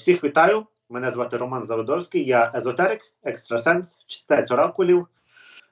Всіх вітаю. Мене звати Роман Заводовський, я езотерик, екстрасенс, читець оракулів.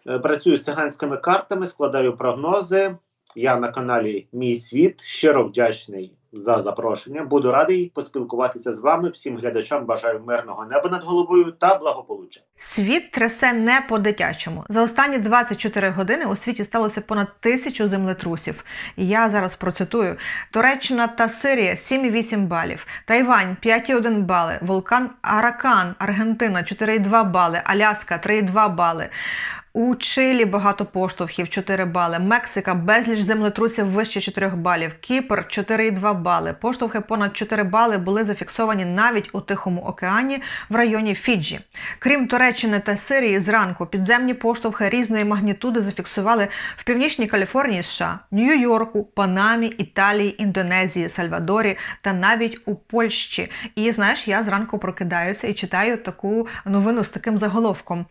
Е, Працюю з циганськими картами, складаю прогнози. Я на каналі Мій Світ. Щиро вдячний за запрошення. Буду радий поспілкуватися з вами. Всім глядачам бажаю мирного неба над головою та благополуччя. Світ трясе не по-дитячому. За останні 24 години у світі сталося понад тисячу землетрусів. Я зараз процитую: Туреччина та Сирія 7,8 балів, Тайвань 5,1 бали, вулкан Аракан, Аргентина 4,2 бали, Аляска 3,2 бали. У Чилі багато поштовхів 4 бали, Мексика безліч землетрусів вище 4 балів, Кіпр 4,2 бали. Поштовхи понад 4 бали були зафіксовані навіть у Тихому океані в районі Фіджі. Крім Туреччини та Сирії, зранку підземні поштовхи різної магнітуди зафіксували в північній Каліфорнії, США, Нью-Йорку, Панамі, Італії, Індонезії, Сальвадорі та навіть у Польщі. І знаєш, я зранку прокидаюся і читаю таку новину з таким заголовком.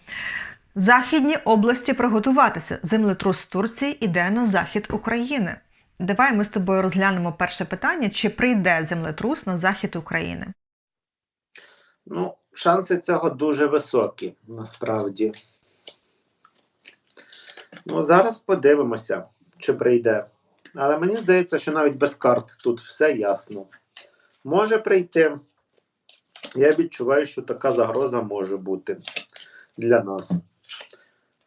Західні області приготуватися. Землетрус Турції іде на захід України. Давай ми з тобою розглянемо перше питання: чи прийде землетрус на захід України? Ну, шанси цього дуже високі, насправді. Ну, зараз подивимося, чи прийде. Але мені здається, що навіть без карт тут все ясно. Може прийти. Я відчуваю, що така загроза може бути для нас.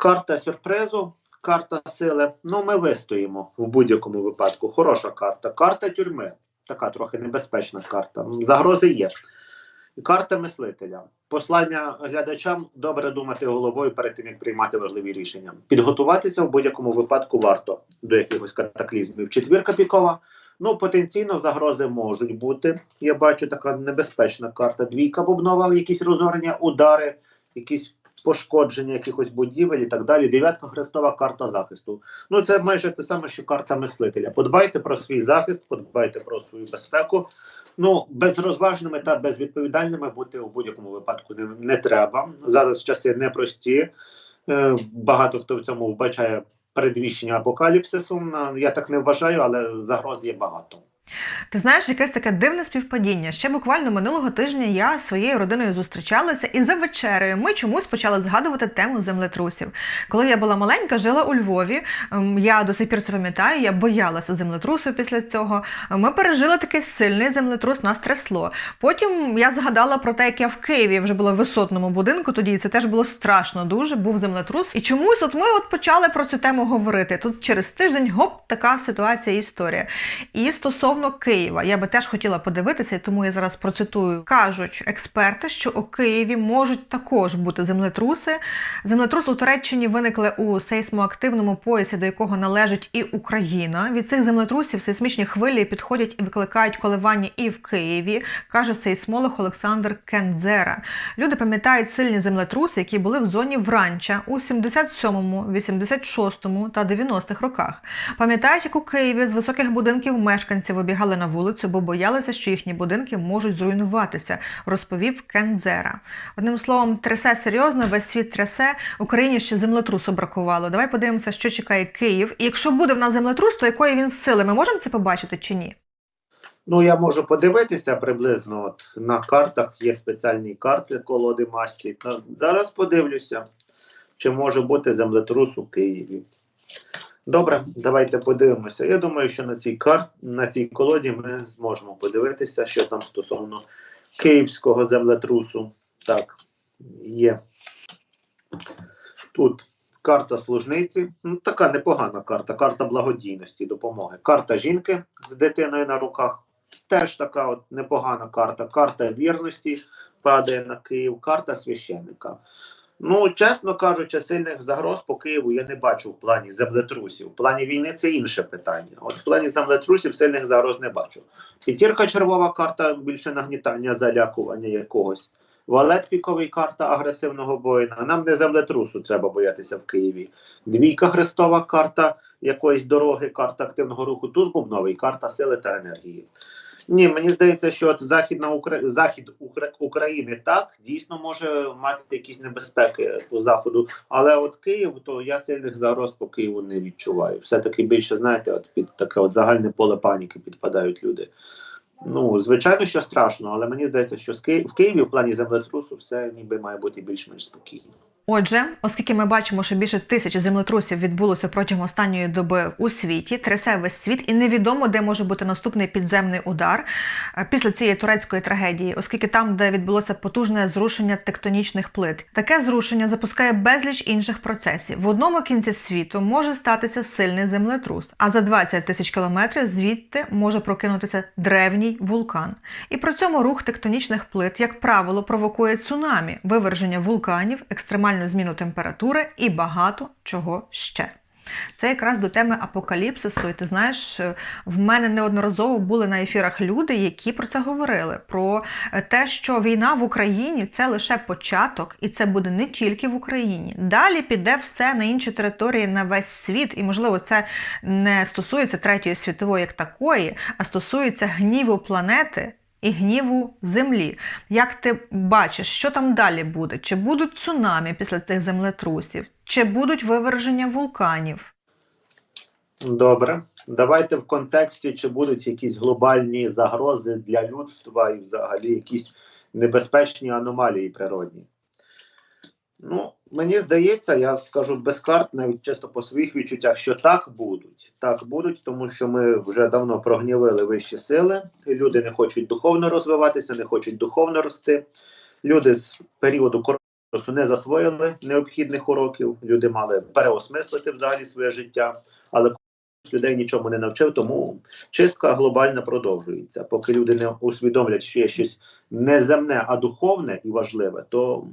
Карта сюрпризу, карта сили. Ну, ми вистоїмо в будь-якому випадку. Хороша карта. Карта тюрми. Така трохи небезпечна карта. Загрози є. І Карта мислителя. Послання глядачам добре думати головою перед тим, як приймати важливі рішення. Підготуватися в будь-якому випадку варто до якихось катаклізмів. Четвірка пікова. Ну, потенційно загрози можуть бути. Я бачу така небезпечна карта. Двійка бубнова, якісь розорення, удари, якісь пошкодження якихось будівель і так далі. Дев'ятка хрестова карта захисту. Ну, це майже те саме, що карта мислителя. Подбайте про свій захист, подбайте про свою безпеку. Ну, безрозважними та безвідповідальними бути у будь-якому випадку не, не треба. Зараз часи непрості. Е, багато хто в цьому вбачає передвіщення апокаліпсису. Я так не вважаю, але загроз є багато. Ти знаєш, якесь таке дивне співпадіння. Ще буквально минулого тижня я зі своєю родиною зустрічалася, і за вечерею ми чомусь почали згадувати тему землетрусів. Коли я була маленька, жила у Львові. ем, Я до сих пір це пам'ятаю, я боялася землетрусу після цього. Ми пережили такий сильний землетрус, нас трясло. Потім я згадала про те, як я в Києві вже була в висотному будинку. Тоді і це теж було страшно дуже. Був землетрус. І чомусь, от ми от почали про цю тему говорити. Тут через тиждень гоп, така ситуація і історія. І стосовно Києва, я би теж хотіла подивитися, тому я зараз процитую. Кажуть експерти, що у Києві можуть також бути землетруси. Землетрус у Туреччині виникли у сейсмоактивному поясі, до якого належить і Україна. Від цих землетрусів сейсмічні хвилі підходять і викликають коливання і в Києві, каже сейсмолог Олександр Кензера. Люди пам'ятають сильні землетруси, які були в зоні Вранча у 77-му, 86-му та 90-х роках. Пам'ятають, як у Києві з високих будинків мешканці вибігали на вулицю, бо боялися, що їхні будинки можуть зруйнуватися, розповів Кензера. Одним словом, трясе серйозно, весь світ трясе. Україні ще землетрусу бракувало. Давай подивимося, що чекає Київ. І якщо буде в нас землетрус, то якої він сили? Ми можемо це побачити чи ні? Ну, я можу подивитися приблизно. От на картах є спеціальні карти колоди масті. Зараз подивлюся, чи може бути землетрус у Києві. Добре, давайте подивимося. Я думаю, що на цій карт, на цій колоді ми зможемо подивитися, що там стосовно київського землетрусу. Так, є. Тут карта служниці. Ну, така непогана карта, карта благодійності, допомоги. Карта жінки з дитиною на руках. Теж така от непогана карта. Карта вірності падає на Київ, карта священника. Ну, чесно кажучи, сильних загроз по Києву я не бачу в плані землетрусів. В плані війни це інше питання. От в плані землетрусів сильних загроз не бачу. П'ятірка червова карта більше нагнітання, залякування якогось. Валет піковий карта агресивного воїна. Нам не землетрусу треба боятися в Києві. Двійка хрестова карта якоїсь дороги, карта активного руху. Туз бубновий, карта сили та енергії. Ні, мені здається, що от Західна Укра... Захід Укра... України так дійсно може мати якісь небезпеки по заходу. Але от Київ, то я сильних загроз по Києву не відчуваю. Все таки більше знаєте, от під таке от загальне поле паніки підпадають люди. Ну, звичайно, що страшно, але мені здається, що з Ки- в Києві в плані землетрусу все ніби має бути більш-менш спокійно. Отже, оскільки ми бачимо, що більше тисячі землетрусів відбулося протягом останньої доби у світі, трясе весь світ, і невідомо, де може бути наступний підземний удар е, після цієї турецької трагедії, оскільки там, де відбулося потужне зрушення тектонічних плит, таке зрушення запускає безліч інших процесів. В одному кінці світу може статися сильний землетрус, а за 20 тисяч кілометрів звідти може прокинутися древній вулкан. І при цьому рух тектонічних плит, як правило, провокує цунамі, виверження вулканів, екстремальну зміну температури і багато чого ще. Це якраз до теми апокаліпсису. І ти знаєш, е, в мене неодноразово були на ефірах люди, які про це говорили: про е, те, що війна в Україні це лише початок, і це буде не тільки в Україні. Далі піде все на інші території на весь світ, і можливо, це не стосується третьої світової як такої, а стосується гніву планети. І гніву землі. Як ти бачиш, що там далі буде? Чи будуть цунамі після цих землетрусів, чи будуть виверження вулканів? Добре, давайте в контексті, чи будуть якісь глобальні загрози для людства і взагалі якісь небезпечні аномалії природні. Ну, мені здається, я скажу без карт, навіть чисто по своїх відчуттях, що так будуть. Так будуть, тому що ми вже давно прогнівили вищі сили, люди не хочуть духовно розвиватися, не хочуть духовно рости. Люди з періоду коронавірусу не засвоїли необхідних уроків. Люди мали переосмислити взагалі своє життя, але людей нічому не навчив, тому чистка глобальна продовжується. Поки люди не усвідомлять, що є щось не земне, а духовне і важливе, то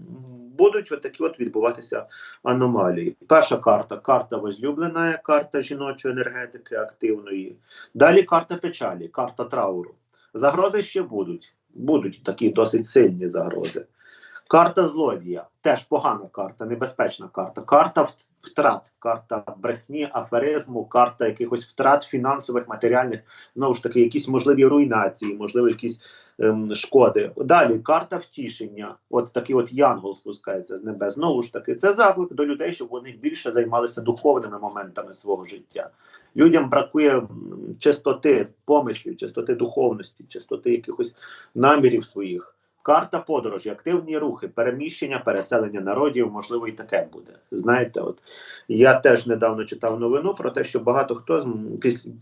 будуть отакі от відбуватися аномалії. Перша карта карта возлюблена, карта жіночої енергетики активної. Далі карта печалі, карта трауру. Загрози ще будуть. Будуть такі досить сильні загрози. Карта злодія теж погана карта, небезпечна карта. Карта втрат, карта брехні, аферизму, карта якихось втрат фінансових, матеріальних, знову ж таки, якісь можливі руйнації, можливі якісь ем, шкоди. Далі карта втішення. От такий от янгол спускається з небес. Знову ж таки, це заклик до людей, щоб вони більше займалися духовними моментами свого життя. Людям бракує чистоти помислів, чистоти духовності, чистоти якихось намірів своїх. Карта подорожі, активні рухи, переміщення, переселення народів, можливо, і таке буде. Знаєте, от я теж недавно читав новину про те, що багато хто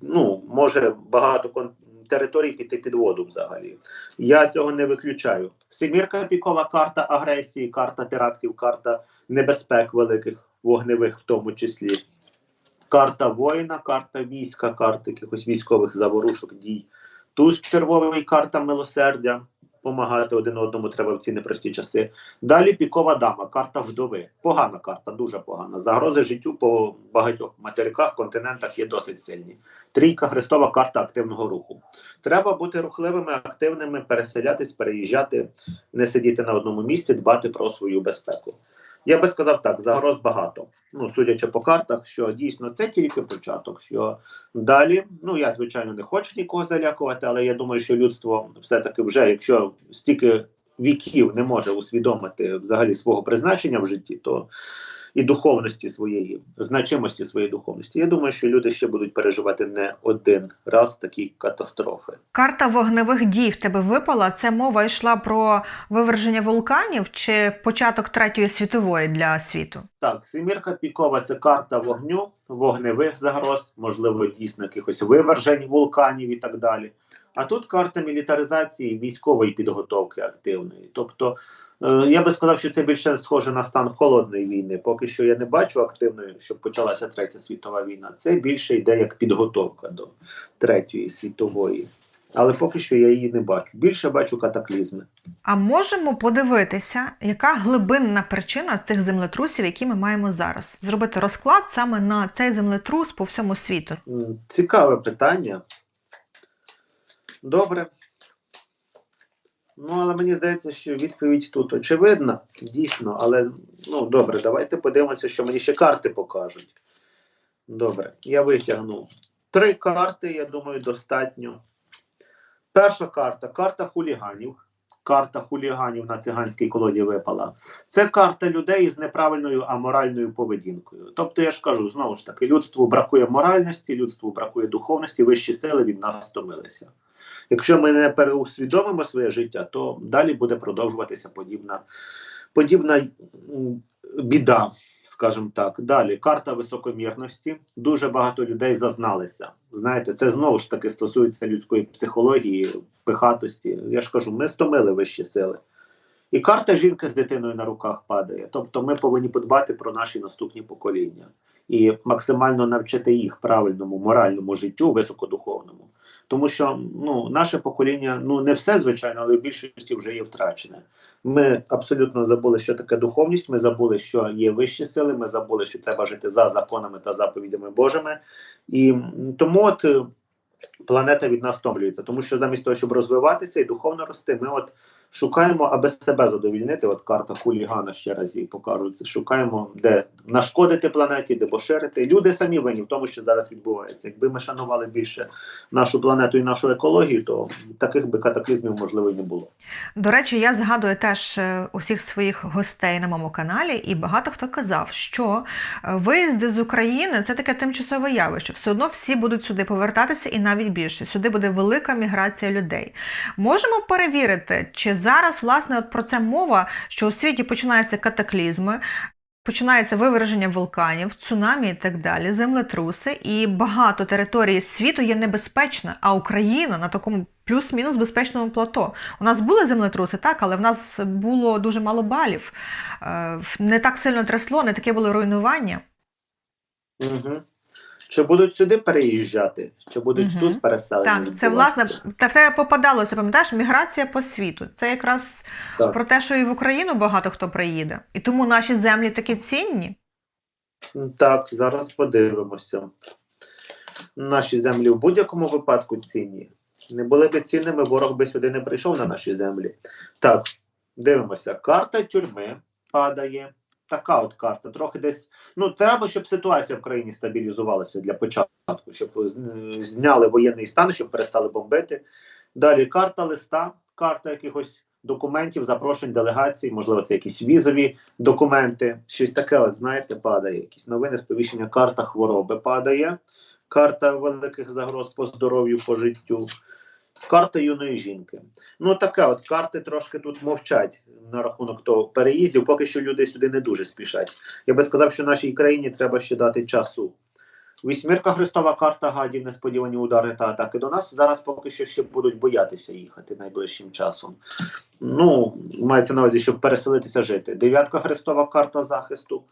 ну, може багато кон- територій піти під воду взагалі. Я цього не виключаю. Семірка пікова карта агресії, карта терактів, карта небезпек великих, вогневих в тому числі. Карта воїна, карта війська, карта якихось військових заворушок, дій. Туз червовий карта милосердя. Помагати один одному треба в ці непрості часи. Далі пікова дама, карта вдови. Погана карта, дуже погана. Загрози життю по багатьох материках, континентах є досить сильні. Трійка Христова карта активного руху. Треба бути рухливими, активними, переселятись, переїжджати, не сидіти на одному місці, дбати про свою безпеку. Я би сказав так, загроз багато. Ну, судячи по картах, що дійсно це тільки початок. Що далі, ну я звичайно не хочу нікого залякувати, але я думаю, що людство все-таки вже, якщо стільки віків не може усвідомити взагалі свого призначення в житті, то і духовності своєї, значимості своєї духовності. Я думаю, що люди ще будуть переживати не один раз такі катастрофи. Карта вогневих дій в тебе випала. Це мова йшла про виверження вулканів чи початок третьої світової для світу? Так, семірка пікова це карта вогню, вогневих загроз, можливо, дійсно якихось вивержень вулканів і так далі. А тут карта мілітаризації військової підготовки активної. Тобто, е, я би сказав, що це більше схоже на стан холодної війни. Поки що я не бачу активної, щоб почалася третя світова війна. Це більше йде як підготовка до третьої світової. Але поки що я її не бачу. Більше бачу катаклізми. А можемо подивитися, яка глибинна причина цих землетрусів, які ми маємо зараз? Зробити розклад саме на цей землетрус по всьому світу. Цікаве питання. Добре. Ну, але мені здається, що відповідь тут очевидна, дійсно, але ну добре, давайте подивимося, що мені ще карти покажуть. Добре, я витягну три карти, я думаю, достатньо. Перша карта карта хуліганів. Карта хуліганів на циганській колоді випала. Це карта людей з неправильною аморальною поведінкою. Тобто, я ж кажу, знову ж таки, людству бракує моральності, людству бракує духовності, вищі сили від нас стомилися. Якщо ми не переусвідомимо своє життя, то далі буде продовжуватися подібна, подібна біда, скажімо так. Далі карта високомірності. Дуже багато людей зазналися. Знаєте, це знову ж таки стосується людської психології, пихатості. Я ж кажу, ми стомили вищі сили. І карта жінки з дитиною на руках падає. Тобто ми повинні подбати про наші наступні покоління і максимально навчити їх правильному моральному життю, високодуховному. Тому що ну, наше покоління, ну не все звичайно, але в більшості вже є втрачене. Ми абсолютно забули, що таке духовність. Ми забули, що є вищі сили. Ми забули, що треба жити за законами та заповідями Божими. І тому от е, планета від нас втомлюється, тому що замість того, щоб розвиватися і духовно рости, ми от шукаємо, аби себе задовільнити. От карта хулігана ще раз її покажуть. Шукаємо, де нашкодити планеті, де поширити. Люди самі винні в тому, що зараз відбувається. Якби ми шанували більше нашу планету і нашу екологію, то таких би катаклізмів можливо не було. До речі, я згадую теж е, усіх своїх гостей на моєму каналі, і багато хто казав, що е, виїзди з України це таке тимчасове явище. Все одно всі будуть сюди повертатися, і навіть більше. Сюди буде велика міграція людей. Можемо перевірити, чи зараз власне от про це мова, що у світі починаються катаклізми. Починається виверження вулканів, цунамі і так далі, землетруси, і багато території світу є небезпечна, а Україна на такому плюс-мінус безпечному плато. У нас були землетруси, так, але в нас було дуже мало балів. Е, Не так сильно трясло, не таке було руйнування. Угу. Чи будуть сюди переїжджати, чи будуть Мгм. тут переселені? Так, це власне відбуватися? та в попадалося, пам'ятаєш, міграція по світу. Це якраз Так. про те, що і в Україну багато хто приїде. І тому наші землі такі цінні. Так, зараз подивимося. Наші землі в будь-якому випадку цінні. Не були б цінними, ворог би сюди не прийшов на наші землі. Так, дивимося. Карта тюрми падає. Така от карта. Трохи десь. Ну, треба, щоб ситуація в країні стабілізувалася для початку, щоб зняли воєнний стан, щоб перестали бомбити. Далі карта листа, карта якихось документів, запрошень делегацій, можливо, це якісь візові документи, щось таке, от знаєте, падає. Якісь новини, сповіщення, карта хвороби падає, карта великих загроз по здоров'ю, по життю, карта юної жінки. Ну, таке, от карти трошки тут мовчать на рахунок того переїздів, поки що люди сюди не дуже спішать. Я би сказав, що нашій країні треба ще дати часу. Вісьмірка Христова карта гадів, несподівані удари та атаки до нас. Зараз поки що ще будуть боятися їхати найближчим часом. Ну, мається на увазі, щоб переселитися жити. Дев'ятка Христова карта захисту.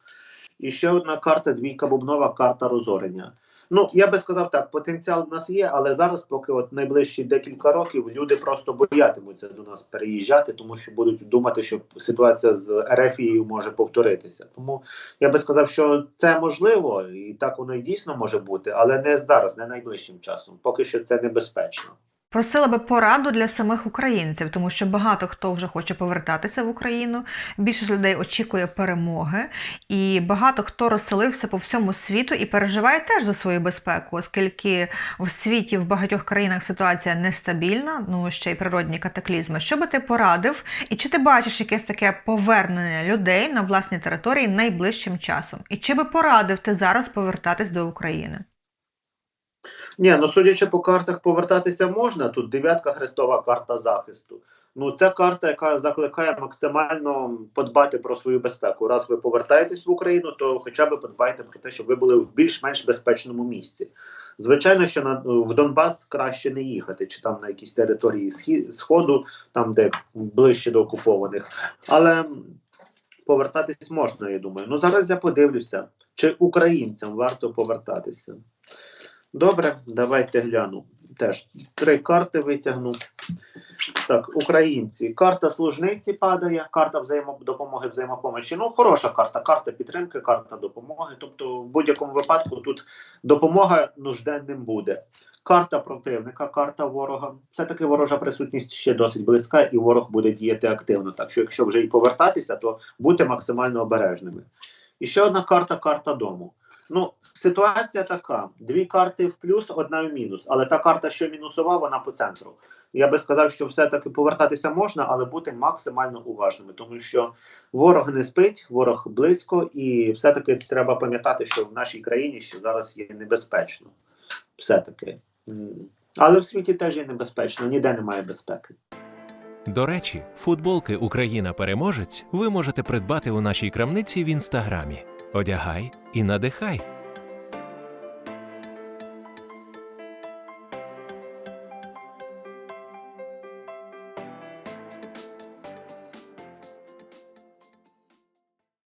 І ще одна карта, двійка бубнова, карта розорення. Ну, я би сказав так, потенціал в нас є, але зараз, поки от найближчі декілька років, люди просто боятимуться до нас переїжджати, тому що будуть думати, що ситуація з Ерефією може повторитися. Тому я би сказав, що це можливо, і так воно і дійсно може бути, але не зараз, не найближчим часом. Поки що це небезпечно. Просила би пораду для самих українців, тому що багато хто вже хоче повертатися в Україну. Більшість людей очікує перемоги, і багато хто розселився по всьому світу і переживає теж за свою безпеку, оскільки в світі в багатьох країнах ситуація нестабільна, ну ще й природні катаклізми. Що би ти порадив, і чи ти бачиш якесь таке повернення людей на власні території найближчим часом? І чи би порадив ти зараз повертатись до України? Ні, ну судячи по картах, повертатися можна. Тут дев'ятка хрестова карта захисту. Ну, це карта, яка закликає максимально подбати про свою безпеку. Раз ви повертаєтесь в Україну, то хоча б подбайте про те, щоб ви були в більш-менш безпечному місці. Звичайно, що на в Донбас краще не їхати, чи там на якісь території сходу, там де ближче до окупованих. Але повертатись можна, я думаю. Ну зараз я подивлюся, чи українцям варто повертатися. Добре, давайте гляну. Теж три карти витягну. Так, українці. Карта служниці падає, карта взаємодопомоги, взаємопомочі. Ну, хороша карта, карта підтримки, карта допомоги. Тобто, в будь-якому випадку тут допомога нужденним буде. Карта противника, карта ворога. Все-таки ворожа присутність ще досить близька, і ворог буде діяти активно. Так що, якщо вже і повертатися, то будьте максимально обережними. І ще одна карта карта дому. Ну, ситуація така: дві карти в плюс, одна в мінус. Але та карта, що мінусова, вона по центру. Я би сказав, що все-таки повертатися можна, але бути максимально уважними, тому що ворог не спить, ворог близько, і все-таки треба пам'ятати, що в нашій країні ще зараз є небезпечно. Все-таки. Але в світі теж є небезпечно, ніде немає безпеки. До речі, футболки Україна переможець ви можете придбати у нашій крамниці в інстаграмі. Одягай і надихай.